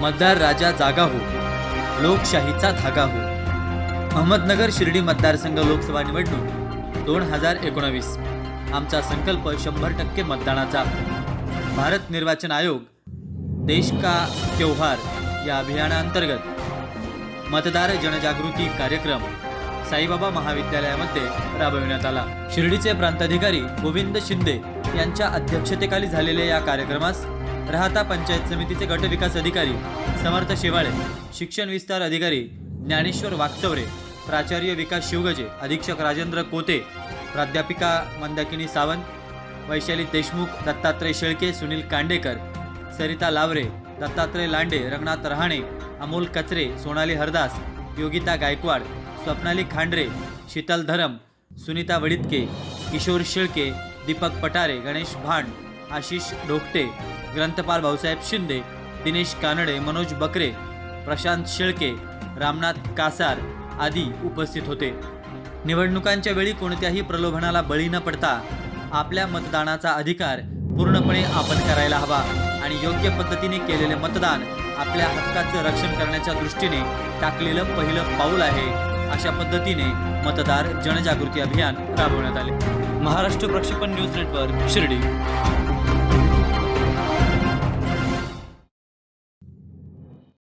मतदार राजा जागा हो. लोकशाहीचा धागा हो. अहमदनगर शिर्डी मतदारसंघ लोकसभा निवडणूक दोन हजार एकोणावीस. आमचा संकल्प शंभर टक्के मतदानाचा. भारत निर्वाचन आयोग देश का त्योहार या अभियानाअंतर्गत मतदार जनजागृती कार्यक्रम साईबाबा महाविद्यालयामध्ये राबविण्यात आला. शिर्डीचे प्रांताधिकारी गोविंद शिंदे यांच्या अध्यक्षतेखाली झालेल्या या कार्यक्रमास राहता पंचायत समितीचे गटविकास अधिकारी समर्थ शेवाळे शिक्षण विस्तार अधिकारी ज्ञानेश्वर वागचौरे प्राचार्य विकास शिवगजे अधीक्षक राजेंद्र कोते प्राध्यापिका मंदाकिनी सावंत वैशाली देशमुख दत्तात्रय शेळके सुनील कांडेकर सरिता लावरे दत्तात्रय लांडे रंगनाथ रहाणे अमोल कचरे सोनाली हरदास योगिता गायकवाड स्वप्नाली खांडरे शीतल धरम सुनीता वडितके किशोर शेळके दीपक पटारे गणेश भांड आशिष ढोकटे ग्रंथपाल भाऊसाहेब शिंदे दिनेश कानडे मनोज बकरे प्रशांत शेळके रामनाथ कासार आदी उपस्थित होते. निवडणुकांच्या वेळी कोणत्याही प्रलोभनाला बळी न पडता आपल्या मतदानाचा अधिकार पूर्णपणे आपण करायला हवा आणि योग्य पद्धतीने केलेले मतदान आपल्या हक्काचं रक्षण करण्याच्या दृष्टीने टाकलेलं पहिलं पाऊल आहे. अशा पद्धतीने मतदार जनजागृती अभियान राबवण्यात आले. महाराष्ट्र प्रक्षेपण न्यूज नेटवर्क शिर्डी.